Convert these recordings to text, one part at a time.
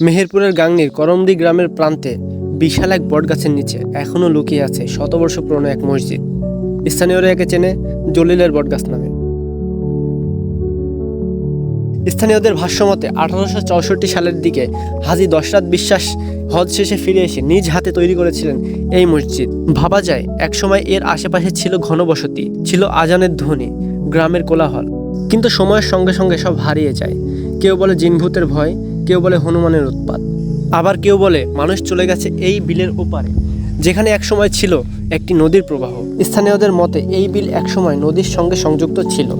মেহেরপুরের গাংনির করমদি গ্রামের প্রান্তে বিশাল এক বট গাছের নিচে এখনও লুকিয়ে আছে শতবর্ষ পুরনো এক মসজিদ। স্থানীয়রা একে চেনে জলিলের বটগাছ নামে। স্থানীয়দের ভাষ্যমতে আঠারোশো চৌষট্টি সালের দিকে হাজি দশরাত বিশ্বাস হজ শেষে ফিরে এসে নিজ হাতে তৈরি করেছিলেন এই মসজিদ। ভাবা যায়, একসময় এর আশেপাশে ছিল ঘনবসতি, ছিল আজানের ধ্বনি, গ্রামের কোলাহল। কিন্তু সময়ের সঙ্গে সঙ্গে সব হারিয়ে যায়। কেউ বলে জিনভূতের ভয়, কেউ বলে হনুমানের উৎপাত। আবার কেউ বলে মানুষ চলে গেছে এই বিলের ওপারে, যেখানে একসময় ছিল একটি নদীর প্রবাহ। স্থানীয়দের মতে এই বিল একসময় নদীর সঙ্গে সংযুক্ত ছিল।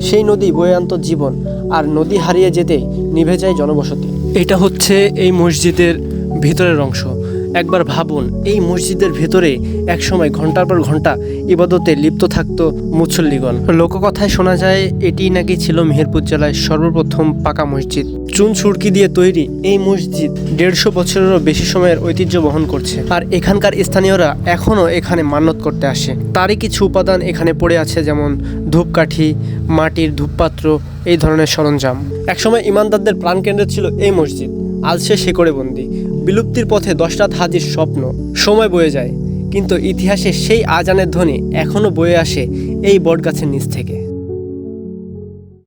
সেই নদী বয়ে আনত জীবন আর নদী হারিয়ে যেতে নিভে যায় জনবসতি। এটা হচ্ছে এই মসজিদের ভিতরের অংশ। একবার ভাবুন, এই মসজিদের ভেতরে একসময় ঘণ্টার পর ঘণ্টা ইবাদতে লিপ্ত থাকত মুসল্লিগণ। লোককথায় শোনা যায়, এটি নাকি ছিল মেহেরপুর জেলায় সর্বপ্রথম পাকা মসজিদ। চুন সুরকি দিয়ে তৈরি এই মসজিদ দেড়শো বছরেরও বেশি সময়ের ঐতিহ্য বহন করছে। আর এখানকার স্থানীয়রা এখনও এখানে মান্যত করতে আসে। তারই কিছু উপাদান এখানে পড়ে আছে, যেমন ধূপকাঠি, মাটির ধূপপাত্র, এই ধরনের সরঞ্জাম। একসময় ইমানদারদের প্রাণকেন্দ্র ছিল এই মসজিদ। আজ সে শেকড়ে বন্দি। বিলুপ্তির পথে দশরাত হাজির স্বপ্ন। সময় বয়ে যায়, কিন্তু ইতিহাসে সেই আজানের ধ্বনি এখনও বয়ে আসে এই বটগাছের নিচ থেকে।